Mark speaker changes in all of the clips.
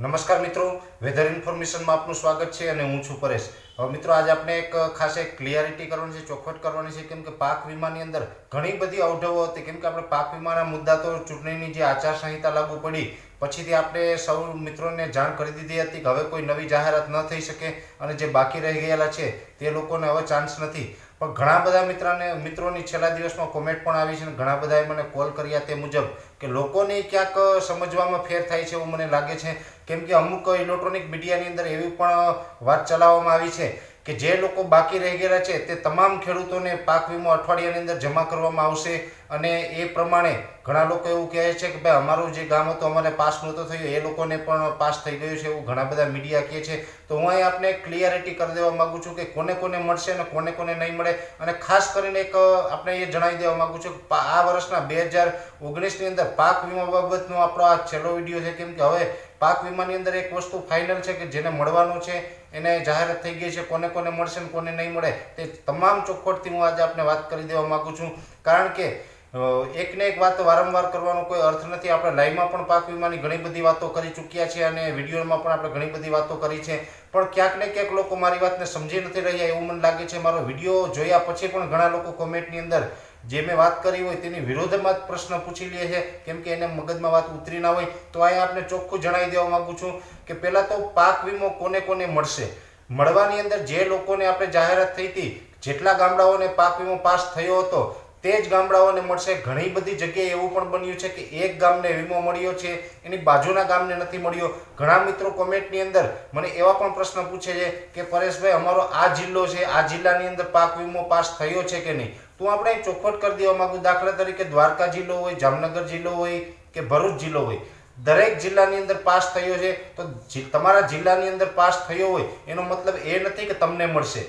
Speaker 1: નમસ્કાર મિત્રો વેધર ઇન્ફોર્મેશનમાં આપનું સ્વાગત છે અને હું છું પરેશ. હવે મિત્રો, આજે આપણે એક ખાસ એક ક્લિયરિટી કરવાની છે, ચોખવટ કરવાની છે, કેમ કે પાક વીમાની અંદર ઘણી બધી અવઢવો હતી. કેમ કે આપણે પાક વીમાના મુદ્દા તો ચૂંટણીની જે આચારસંહિતા લાગુ પડી, પછીથી આપણે સૌ મિત્રોને જાણ કરી દીધી હતી કે હવે કોઈ નવી જાહેરાત ન થઈ શકે અને જે બાકી રહી ગયેલા છે, તે લોકોને હવે ચાન્સ નથી. પણ ઘણા બધા મિત્રોને, મિત્રોની છેલ્લા દિવસમાં કોમેન્ટ પણ આવી છે અને ઘણા બધાએ મને કોલ કર્યા તે મુજબ. કે લોકોને ક્યાંક સમજવામાં ફેર થાય છે એવું મને લાગે છે. કેમ કે અમુક ઇલેક્ટ્રોનિક મીડિયાની અંદર એવી પણ વાત ચલાવવામાં આવી છે કે જે લોકો બાકી રહી ગયેલા છે તે તમામ ખેડૂતોને પાક વીમો અઠવાડિયાની અંદર જમા કરવામાં આવશે. અને એ પ્રમાણે ઘણા લોકો એવું કહે છે કે ભાઈ અમારું જે ગામ હતું, અમારે પાસ નહોતો થયો, એ લોકોને પણ પાસ થઈ ગયું છે એવું ઘણા બધા મીડિયા કહે છે. તો હું અહીં આપને ક્લિયરિટી કરી દેવા માંગુ છું કે કોને કોને મળશે અને કોને કોને નહીં મળે અને ખાસ કરીને એક આપણે એ જણાવી દેવા માગું છું કે આ વર્ષના બે હજાર ઓગણીસની અંદર પાક વીમા બાબતનો આપણો આ છેલ્લો વીડિયો છે. કેમ કે હવે પાક વીમાની અંદર એક વસ્તુ ફાઇનલ છે કે જેને મળવાનું છે, એને જાહેરાત થઈ ગઈ છે કોને કોને મળશે ને કોને નહીં મળે તે તમામ ચોખવટથી હું આજે આપને વાત કરી દેવા માગું છું. કારણ કે અ, એકને એક વાત વારંવાર કરવાનો કોઈ અર્થ નથી. આપણે લાઈવમાં પણ પાક વીમાની ઘણી બધી વાતો કરી ચૂક્યા છે અને વિડીયોમાં પણ આપણે ઘણી બધી વાતો કરી છે. પણ ક્યાંક ને ક્યાંક લોકો મારી વાતને સમજી નથી રહ્યા એવું મને લાગે છે. મારો વીડિયો જોયા પછી પણ ઘણા લોકો કોમેન્ટની અંદર જે મેં વાત કરી હોય તેની વિરોધમાં જ પ્રશ્ન પૂછી લે છે. કેમ કે એને મગજમાં વાત ઉતરી ના હોય. તો અહીંયા આપણે ચોખ્ખું જણાવી દેવા માંગુ છું કે પહેલાં તો પાક વીમો કોને કોને મળશે? મળવાની અંદર જે લોકોને આપણે જાહેરાત થઈ હતી જેટલા ગામડાઓને પાક વીમો પાસ થયો હતો તે જ ગામડાઓને મળશે. ઘણી બધી જગ્યાએ એવું પણ બન્યું છે કે એક ગામને વીમો મળ્યો છે, એની બાજુના ગામને નથી મળ્યો. ઘણા મિત્રો કોમેન્ટની અંદર મને એવા પણ પ્રશ્ન પૂછે છે કે, પરેશભાઈ, અમારો આ જિલ્લો છે, આ જિલ્લાની અંદર પાક વીમો પાસ થયો છે કે નહીં? તો આપણે અહીં ચોખવટ કરી દેવા માંગુ. દાખલા તરીકે દ્વારકા જિલ્લો હોય, જામનગર જિલ્લો હોય કે ભરૂચ જિલ્લો હોય, દરેક જિલ્લાની અંદર પાસ થયો છે. તો તમારા જિલ્લાની અંદર પાસ થયો હોય, એનો મતલબ એ નથી કે તમને મળશે.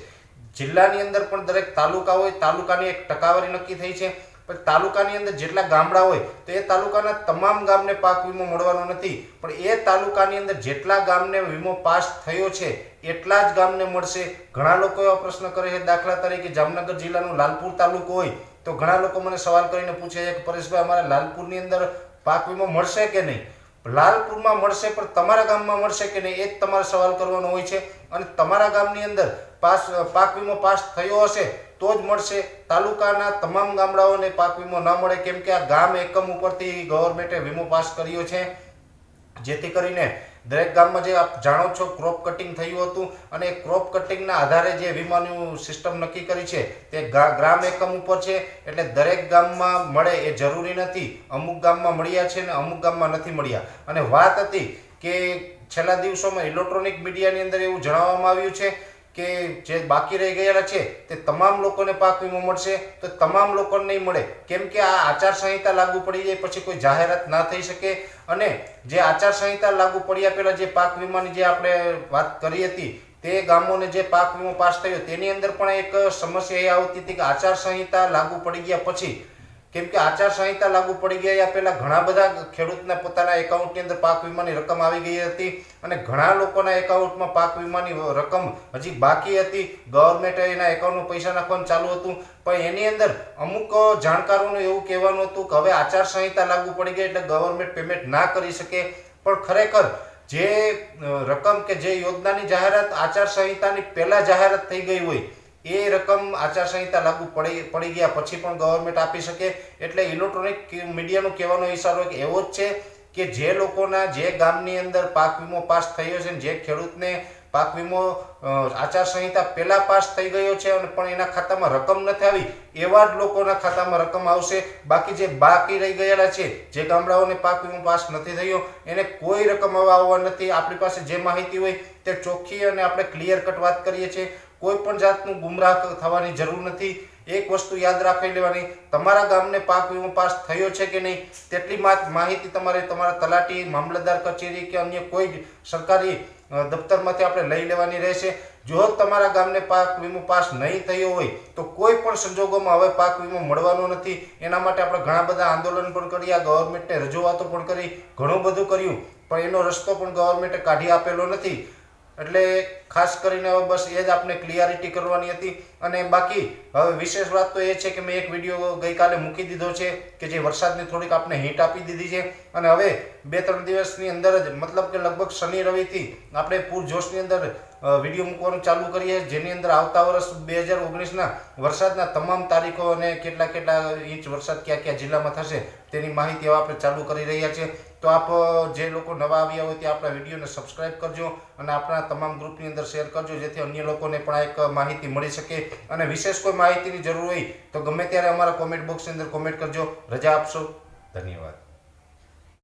Speaker 1: જિલ્લાની અંદર પણ દરેક તાલુકા હોય, તાલુકાની એક ટકાવારી નક્કી થઈ છે. પણ તાલુકાની અંદર જેટલા ગામડા હોય, તો એ તાલુકાના તમામ ગામને પાક વીમો મળવાનો નથી. પણ એ તાલુકાની અંદર જેટલા ગામને વીમો પાસ થયો છે, એટલા જ ગામને મળશે. ઘણા લોકો એવા પ્રશ્ન કરે છે, દાખલા તરીકે જામનગર જિલ્લાનું લાલપુર તાલુકો હોય, તો ઘણા લોકો મને સવાલ કરીને પૂછે છે કે પરેશભાઈ, અમારે લાલપુરની અંદર પાક વીમો મળશે કે નહીં? લાલપુરમાં મળશે, પણ તમારા ગામમાં મળશે કે નહીં એ જ તમારે સવાલ કરવાનો હોય છે. અને તમારા ગામની અંદર પાસ, પાક વીમો પાસ થયો હશે, તો જ મળશે. તાલુકાના તમામ ગામડાઓને પાક વીમો ન મળે, કેમ કે આ ગામ એકમ ઉપરથી ગવર્મેન્ટે વીમો પાસ કર્યો છે. જેથી કરીને દરેક ગામમાં જે આપ જાણો છો ક્રોપ કટિંગ થયું હતું અને ક્રોપ કટિંગના આધારે જે વીમાનું સિસ્ટમ નક્કી કરી છે, તે ગ્રામ એકમ ઉપર છે, એટલે દરેક ગામમાં મળે એ જરૂરી નથી. અમુક ગામમાં મળ્યા છે ને અમુક ગામમાં નથી મળ્યા. અને વાત હતી કે છેલ્લા દિવસોમાં ઇલેક્ટ્રોનિક મીડિયાની અંદર એવું જણાવવામાં આવ્યું છે કે જે બાકી રહી ગયેલા છે, તે તમામ લોકોને પાક વીમો મળશે, તો તમામ લોકોને નહીં મળે. કેમ કે આ આચારસંહિતા લાગુ પડી જાય, પછી કોઈ જાહેરાત ના થઈ શકે. અને જે આચારસંહિતા લાગુ પડ્યા પહેલાં જે પાક વીમાની જે આપણે વાત કરી હતી, તે ગામોને જે પાક વીમો પાસ થયો, તેની અંદર પણ એક સમસ્યા એ આવતી હતી કે આચારસંહિતા લાગુ પડી ગયા પછી કેમ કે આચારસંહિતા લાગુ પડી ગયા પહેલા ઘણા બધા ખેડૂતના પોતાના એકાઉન્ટની અંદર પાક વીમાની રકમ આવી ગઈ હતી અને ઘણા લોકોના એકાઉન્ટમાં પાક વીમાની રકમ હજી બાકી હતી. ગવર્મેન્ટે એના એકાઉન્ટમાં પૈસા નાખવાનું ચાલુ હતું. પણ એની અંદર અમુક જાણકારોનું એવું કહેવાનું હતું કે હવે આચારસંહિતા લાગુ પડી ગઈ એટલે ગવર્મેન્ટ પેમેન્ટ ના કરી શકે. પણ ખરેખર જે રકમ કે જે યોજનાની જાહેરાત આચાર સંહિતાની પહેલા જાહેરાત થઈ ગઈ હોય એ રકમ આચારસંહિતા લાગુ પડી પડી ગયા પછી પણ ગવર્મેન્ટ આપી શકે. એટલે ઇલેક્ટ્રોનિક મીડિયાનો કહેવાનો ઇશારો એવો જ છે કે જે લોકોના, જે ગામની અંદર પાક વીમો પાસ થયો છે જે ખેડૂતને પાક વીમો આચારસંહિતા પહેલાં પાસ થઈ ગયો છે અને પણ એના ખાતામાં રકમ નથી આવી, એવા જ લોકોના ખાતામાં રકમ આવશે. બાકી જે બાકી રહી ગયેલા છે, જે ગામડાઓને પાક વીમો પાસ નથી થયો, એને કોઈ રકમ આવવા નથી. આપણી પાસે જે માહિતી હોય તે ચોખ્ખી અને આપણે ક્લિયર કટ વાત કરીએ છીએ. કોઈ પણ જાતનું ગુમરાહ થવાની જરૂર નથી. એક વસ્તુ યાદ રાખી લેવાની, તમારા ગામને પાક વીમો પાસ થયો છે કે નહીં, તેટલી માહિતી તમારે તમારા તલાટી, મામલતદાર કચેરી કે અન્ય કોઈ જ સરકારી દફતરમાંથી આપણે લઈ લેવાની રહેશે. જો તમારા ગામને પાક વીમો પાસ નહીં થયો હોય, તો કોઈ પણ સંજોગોમાં હવે પાક વીમો મળવાનો નથી. એના માટે આપણે ઘણા બધા આંદોલન પણ કર્યા, ગવર્મેન્ટને રજૂઆતો પણ કરી, ઘણું બધું કર્યું. પણ એનો રસ્તો પણ ગવર્મેન્ટે કાઢી આપેલો નથી. એટલે ખાસ કરીને હવે બસ એ જ આપણે ક્લિયરિટી કરવાની હતી. અને બાકી હવે વિશેષ વાત તો એ છે કે મેં એક વીડિયો ગઈકાલે મૂકી દીધો છે કે જે વરસાદની થોડીક આપણે હિંટ આપી દીધી છે. અને હવે બે ત્રણ દિવસની અંદર જ, મતલબ કે લગભગ શનિ રવિથી આપણે પૂરજોશની અંદર વીડિયો મૂકવાનું ચાલુ કરીએ. જેની અંદર આવતા વર્ષ બે હજાર ઓગણીસના વરસાદના તમામ તારીખો અને કેટલા કેટલા ઇંચ વરસાદ કયા કયા જિલ્લામાં થશે તેની માહિતી હવે આપણે ચાલુ કરી રહ્યા છીએ. તો આપ જે લોકો નવા આવ્યા હોય તે આપણા વિડીયોને સબસ્ક્રાઇબ કરજો અને આપણા તમામ ગ્રુપની અંદર શેર કરજો, જેથી અન્ય લોકોને પણ એક માહિતી મળી શકે. અને વિશેષ કોઈ માહિતીની જરૂર હોય તો ગમે ત્યારે અમારા કોમેન્ટ બોક્સની અંદર કોમેન્ટ કરજો. રજા આપશો. ધન્યવાદ.